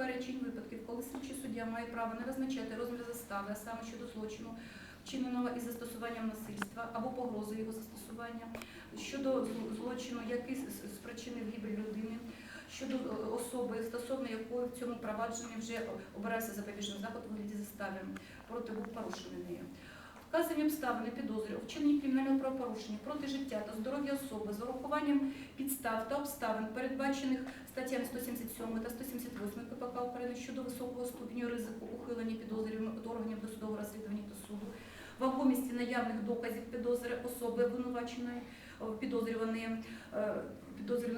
перечень випадків, коли слідчий суддя має право не визначати розмір застави, а саме щодо злочину, вчиненого із застосуванням насильства або погрози його застосування, щодо злочину, який спричинив гибель людини, щодо е, особи, стосовно якої в цьому провадженні вже обирався запобіжний заход у вигляді застави проти був порушений нею. Вказані обставини підозри у вчиненні кримінального правопорушення проти життя та здоров'я особи з урахуванням підстав та обставин, передбачених статтями 177 та 178 КПК України щодо високого ступеню ризику ухилення підозрюваних від органів досудового розслідування та суду, вагомісті наявних доказів підозри особи обвинуваченої, е, підозрюваної, е,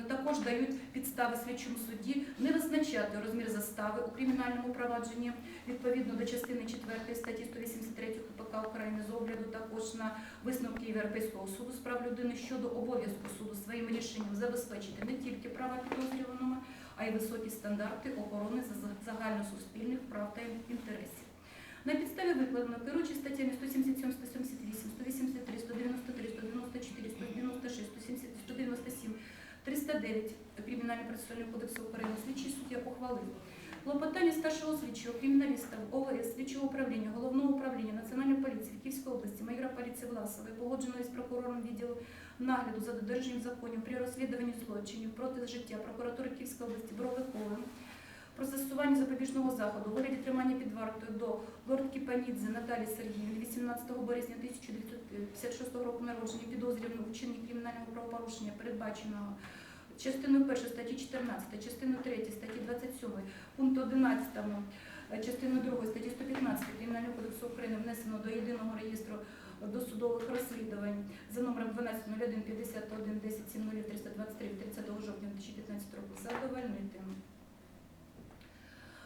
також дають підстави слідчому судді не визначати розмір застави у кримінальному провадженні відповідно до частини 4 статті 183 КПК України з огляду також на висновки Європейського суду з прав людини щодо обов'язку суду своїм рішенням забезпечити не тільки права підозрюваного, а й високі стандарти охорони за- загальносуспільних прав та інтересів. На підставі викладено, керуючи статтями 177, 178, 183, 193, 194, Кримінального процесуального кодексу України слідчий суддя ухвалив. Клопотання старшого слідчого криміналіста ОВС, слідчого управління, головного управління Національної поліції в Київській області, майора поліції Власової, погодженої з прокурором відділу нагляду за додержанням законів при розслідуванні злочинів проти життя прокуратури Київської області Бровиковим про застосування запобіжного заходу у вигляді тримання під вартою до Лорд Кіпанідзе Наталі Сергіївни 18 березня 1956 року народження підозрюваного у вчиненні кримінального правопорушення, передбаченого частиною 1 статті 14, частиною 3 статті 27, пункту 11, е, частиною 2 статті 115 Кримінального кодексу України внесено до єдиного реєстру досудових розслідувань за номером 1201 51 10 70 323 30 жовтня 2015 року задовольнити.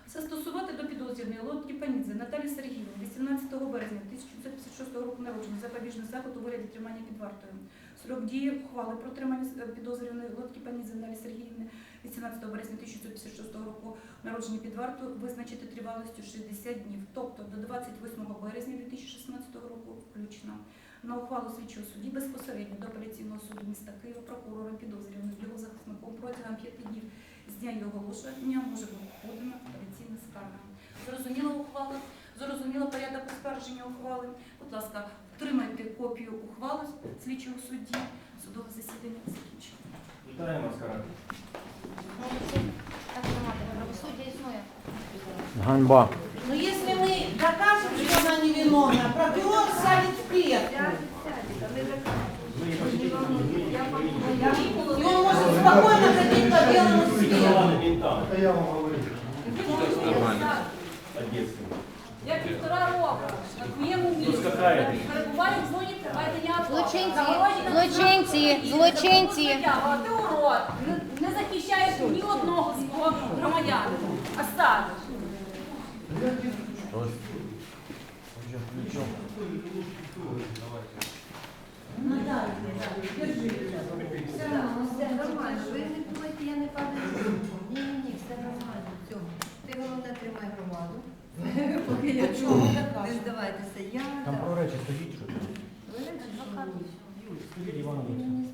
Застосувати до підозрюваної Лодки Панідзе Наталі Сергіївни 18 березня 1956 року народження запобіжний заход у вигляді тримання під вартою. Срок дії ухвали про тримання е, підозрюваної Лодки Панідзе Наталі Сергіївни 18 березня 1956 року народження під вартою визначити тривалістю 60 днів, тобто до 28 березня 2016 року включно. На ухвалу слідчого судді безпосередньо до апеляційного суду міста Києва прокурором підозрюваних його захисником протягом 5 днів з дня його оголошення може бути подана апеляційна скарга. Зрозуміла ухвала, зрозуміла порядок оскарження ухвали. Будь ласка, втримайте копію ухвали слідчого судді. Судове засідання закінчено. Вітаємо правосуддя існує. Ганьба. Но если мы докажем, что она невиновна, прокурор садит в клетку. И он может спокойно ходить по белому свету. Это я вам говорю. Я півтора року на твоєму місці скакає. В зоні проведення. Злочинці, злочинці, злочинці. Ти урод, не, не захищаєш ні одного свого громадянина. А держи. Все. я чого не здавайтеся. Я Там про речі стоїть, що там. адвокат. Юрій. Іван Олексійович.